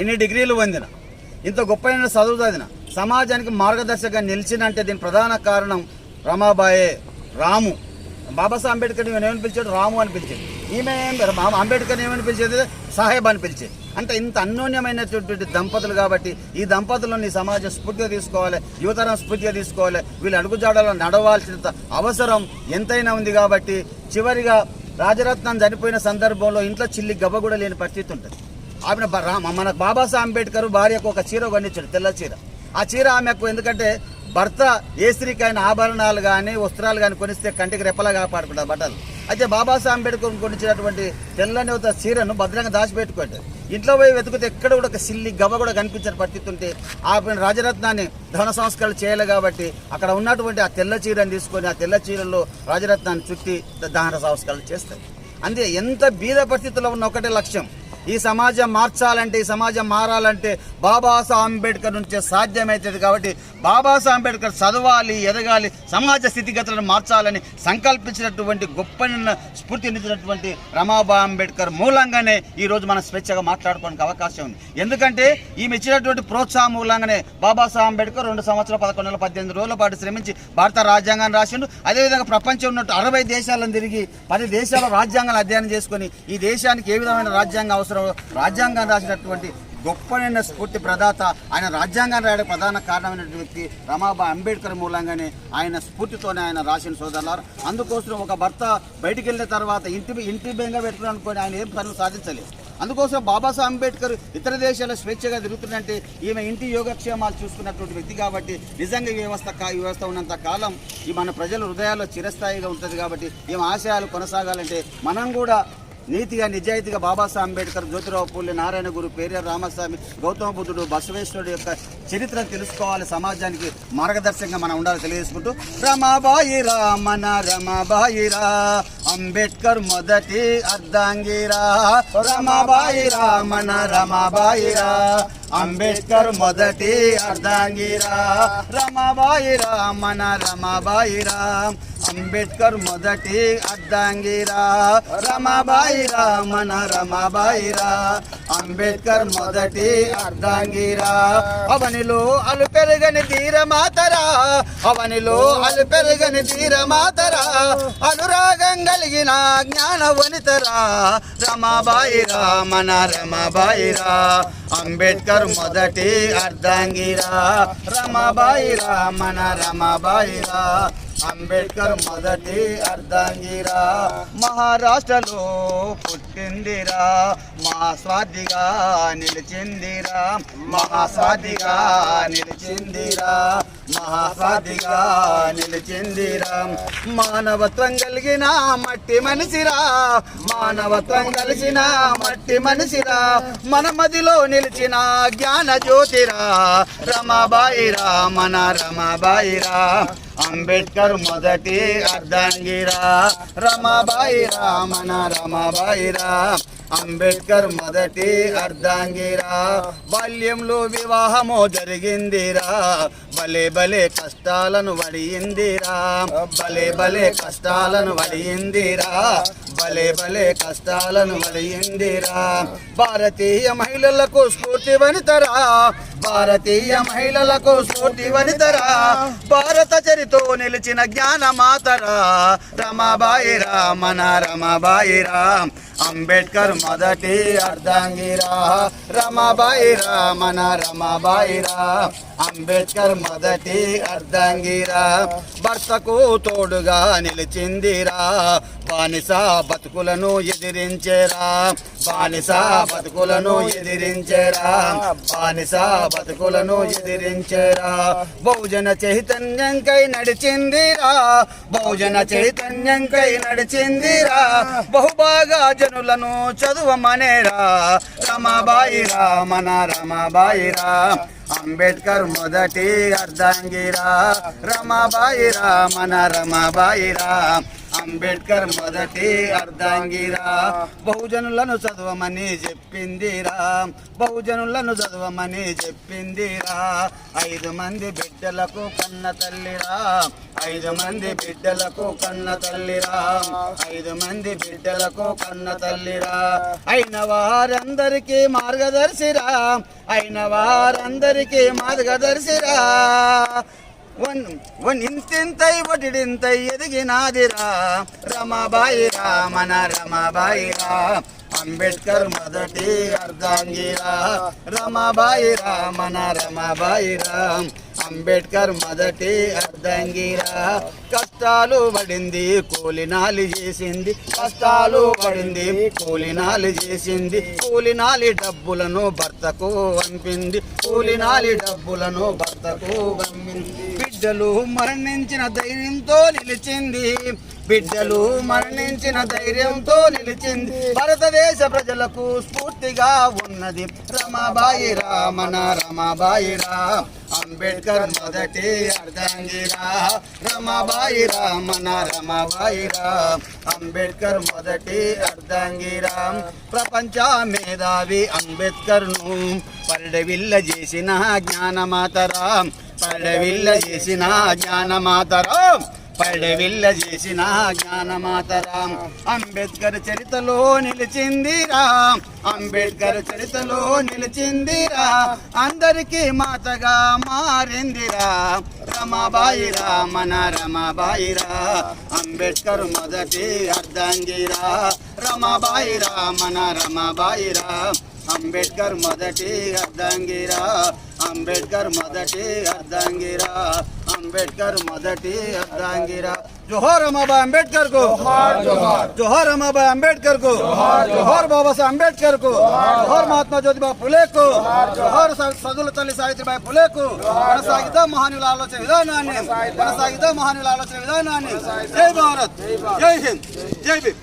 ఎన్ని డిగ్రీలు పొందిన ఇంత గొప్పైన చదువు చదివిన సమాజానికి మార్గదర్శకంగా నిలిచినంటే దీని ప్రధాన కారణం రమాబాయే రాము. బాబాసాహెబ్ అంబేద్కర్ ఏమని పిలిచాడు? రాము అని పిలిచేది ఈమె అంబేద్కర్ ఏమని పిలిచేది? సాహెబ్ అని పిలిచేది. అంటే ఇంత అన్యోన్యమైనటువంటి దంపతులు కాబట్టి ఈ దంపతులను ఈ సమాజం స్ఫూర్తిగా తీసుకోవాలి యువతరం స్ఫూర్తిగా తీసుకోవాలి. వీళ్ళు అడుగుజాడలో నడవాల్సిన అవసరం ఎంతైనా ఉంది కాబట్టి చివరిగా రాజరత్నం చనిపోయిన సందర్భంలో ఇంట్లో చిల్లి గబ్బ కూడా లేని పరిస్థితి ఉంటుంది. ఆమె మన బాబాసాహెబ్ అంబేద్కర్ భార్యకు ఒక చీర కొనిచ్చాడు తెల్ల చీర. ఆ చీర ఆమెకు ఎందుకంటే భర్త ఏ స్త్రీకైనా ఆభరణాలు కానీ వస్త్రాలు కానీ కొనిస్తే కంటికి రెప్పలా కాపాడుకుంటారు బట్టలు. అయితే బాబాసాహెబ్ అంబేద్కర్ కొనిచ్చినటువంటి తెల్లని ఒక చీరను భద్రంగా దాచిపెట్టుకోండి. ఇంట్లో పోయి వెతికితే ఎక్కడ కూడా ఒక సిల్లి గవ్వ కూడా కనిపించిన పరిస్థితి ఉంటే ఆ రాజరత్నాన్ని ధన సంస్కరణ చేయాలి కాబట్టి అక్కడ ఉన్నటువంటి ఆ తెల్ల చీరను తీసుకొని ఆ తెల్ల చీరలో రాజరత్నాన్ని చుట్టి దహన సంస్కరణ చేస్తారు అంతే ఎంత బీద పరిస్థితుల్లో ఉన్న ఒకటే లక్ష్యం. ఈ సమాజం మార్చాలంటే ఈ సమాజం మారాలంటే బాబాసాహెబ్ అంబేద్కర్ నుంచే సాధ్యమవుతుంది కాబట్టి బాబాసాహెబ్ అంబేద్కర్ చదవాలి ఎదగాలి సమాజ స్థితిగతులను మార్చాలని సంకల్పించినటువంటి గొప్ప స్ఫూర్తినిచ్చినటువంటి రమాబా అంబేద్కర్ మూలంగానే ఈరోజు మనం స్వేచ్ఛగా మాట్లాడుకోవడానికి అవకాశం ఉంది. ఎందుకంటే ఈమె ఇచ్చినటువంటి ప్రోత్సాహం మూలంగానే బాబాసాహెబ్ అంబేద్కర్ రెండు సంవత్సరాలు పదకొండు నెలల పద్దెనిమిది రోజుల పాటు శ్రమించి భారత రాజ్యాంగాన్ని రాసిండు. అదేవిధంగా ప్రపంచం ఉన్నట్టు అరవై దేశాలను తిరిగి పది దేశాల రాజ్యాంగాలు అధ్యయనం చేసుకొని ఈ దేశానికి ఏ విధమైన రాజ్యాంగం అవసరం రాజ్యాంగాన్ని రాసినటువంటి గొప్పనైన స్ఫూర్తి ప్రదాత ఆయన రాజ్యాంగాన్ని రాయడానికి ప్రధాన కారణమైనటువంటి వ్యక్తి రమాబా అంబేద్కర్ మూలంగానే ఆయన స్ఫూర్తితోనే ఆయన రాసిన సోదరులారు. అందుకోసం ఒక భర్త బయటికి వెళ్ళిన తర్వాత ఇంటి ఇంటి బెంగా పెట్టుకుని ఆయన ఏం పనులు సాధించలేదు. అందుకోసం బాబాసాహెబ్ అంబేద్కర్ ఇతర దేశాల స్వేచ్ఛగా తిరుగుతుందంటే ఈమె ఇంటి యోగక్షేమాలు చూసుకున్నటువంటి వ్యక్తి కాబట్టి నిజంగా ఈ వ్యవస్థ కా- ఈ వ్యవస్థ ఉన్నంత కాలం ఈ మన ప్రజల హృదయాల్లో చిరస్థాయిగా ఉంటుంది కాబట్టి ఈమె ఆశయాలు కొనసాగాలంటే మనం కూడా నీతిగా నిజాయితీగా బాబాసాహెబ్ అంబేద్కర్ జ్యోతిరావు పూలి నారాయణ గురు పేరియర్ రామస్వామి గౌతమ బుద్ధుడు బసవేశ్వరుడు యొక్క చరిత్రను తెలుసుకోవాలి సమాజానికి మార్గదర్శకంగా మనం ఉండాలి తెలియజేసుకుంటూ రమాబాయి రామన రమాబాయిరా అంబేద్కర్ మొదటి అర్ధాంగిరా రమాబాయి రామన రమాబాయిరా అంబేద్కర్ మొదటి అర్ధాంగిరా రమాబాయి రామన రమాబాయిరా అంబేద్కర్ మొదటి అర్ధాంగిరా రమాబాయిరా మన రమాబాయిరా అంబేద్కర్ మొదటి అర్ధాంగిరా అవనిలో అలు పెరగని తీర మాతరా అవనిలో అలు పెరగని తీర మాతరా అనురాగం కలిగిన జ్ఞాన వనితరా. రమాబాయిరా మన రమాబాయిరా అంబేద్కర్ మొదటి అర్ధాంగిరా రమాబాయిరా మన రమాబాయిరా అంబేద్కర్ మొదటి అర్ధాంగిరా. మహారాష్ట్రలో పుట్టిందిరా. మహాస్వాదిగా నిలిచిందిరా. మహాస్వాదిగా నిలిచిందిరా. మహాస్వాదిగా నిలిచిందిరా. మానవత్వం కలిగిన మట్టి మనిషిరా. మానవత్వం కలిసిన మట్టి మనిషిరా. మన మదిలో నిలిచిన జ్ఞాన జ్యోతిరా రమాబాయిరా మన రమాబాయిరా. అంబేద్కర్ మొదటి అర్ధాంగిరా. రమాబాయిరా మన రమాబాయిరా అంబేద్కర్ మొదటి అర్ధాంగిరా. బాల్యంలో వివాహము జరిగిందిరా. భలే భలే కష్టాలను వడియిందిరా. భలే భలే కష్టాలను వడియిందిరా. భలే భలే కష్టాలను వడియిందిరా. భారతీయ మహిళలకు స్ఫూర్తి వనితరా భారతీయ మహిళలకు స్ఫూర్తి వనితరా భారత చరితో నిలిచిన జ్ఞాన మాతరా రమాబాయిరా మన రమాబాయిరా అంబేద్కర్ మొదటి అర్ధాంగిరా రమాబాయిరా మన రమాబాయిరా అంబేద్కర్ మొదటి అర్ధాంగిరా భర్తకు తోడుగా నిలిచిందిరా బానిస బతుకులను ఎదిరించేరా బానిస బతుకులను ఎదిరించరా. బానిస బతుకులను ఎదిరించరా. బహుజన చైతన్యంకై నడిచిందిరా. బహుజన చైతన్యంకై నడిచిందిరా. బహుబాగా జనులను చదువమనేరా. రమాబాయిరా మన రమాబాయిరా. అంబేద్కర్ మొదటి అర్ధాంగిరా. రమాబాయిరా మన రమాబాయిరా. అంబేద్కర్ మొదటి అర్ధాంగిరా. బహుజనులను చదవమని చెప్పిందిరా. బహుజనులను చదవమని చెప్పిందిరా. ఐదు మంది బిడ్డలకు కన్న తల్లిరా. ఐదు మంది బిడ్డలకు కన్న తల్లిరా. ఐదు మంది బిడ్డలకు కన్న తల్లిరా. అయిన వారందరికీ మార్గదర్శిరా. అయిన వారందరికీ మార్గదర్శిరా. One one ఇంతింతై ఒటిడింతై ఎదిగినాదిరా. రమాబాయిరా మన రమాబాయిరా అంబేద్కర్ మొదటి అర్ధాంగిరా. రమాబాయిరా మన రమాబాయిరా అంబేద్కర్ మొదటి అర్ధంగిరా. కష్టాలు పడింది కూలినాలి చేసింది. కష్టాలు పడింది కూలినాలి చేసింది. కూలినాలి డబ్బులను భర్తకు పంపింది. కూలినాలి డబ్బులను భర్తకు పంపింది. బిడ్డలు మరణించిన ధైర్యంతో నిలిచింది. బిడ్డలు మరణించిన ధైర్యంతో నిలిచింది. భారతదేశ ప్రజలకు స్ఫూర్తిగా ఉన్నది. రమాబాయి రామన రమాబాయి రా అంబేద్కర్ మొదటి అర్థంగిరా రమాబాయి రామన రమాబాయి రా అంబేద్కర్ మొదటి అర్ధంగిరా. ప్రపంచ మేధావి అంబేద్కర్ను పరిడవిల్ల చేసిన జ్ఞానమాతరా పడవిల్ల చేసిన జ్ఞానమాతరం పడవిల్ల చేసిన జ్ఞానమాతరం. అంబేద్కర్ చరితలో నిలిచిందిరా అంబేద్కర్ చరితలో నిలిచిందిరా. అందరికీ మాతగా మారిందిరా. రమాబాయిరా మన రమాబాయిరా అంబేద్కర్ మొదటి అర్ధంగిరా. రమాబాయిరా మన రమాబాయిరా అంబేద్కర్ మొదటి అర్ధంగిరా. అంబేద్కర్ మొదటి అర్ధంగిరా అంబేద్కర్ మొదటి అర్ధంగిరా జోహార్ అమ్మాబాయ్ అంబేద్కర్ కు జోహార్ అమ్మాబాయ్ అంబేద్కర్ కు జోహార్ బాబాసాహెబ్ అంబేద్కర్ కు జోహార్ మహాత్మా జ్యోతిబా ఫులే కు జోహార్ స- సదుల తల్లి సావిత్రిబాయి ఫులే కు కొనసాగిద్దాం మహానీయుల ఆలోచన విధానాన్ని కొనసాగిద్దాం మహానీయుల ఆలోచన విధానాన్ని జై భారత్ జై హింద్ జై భీమ్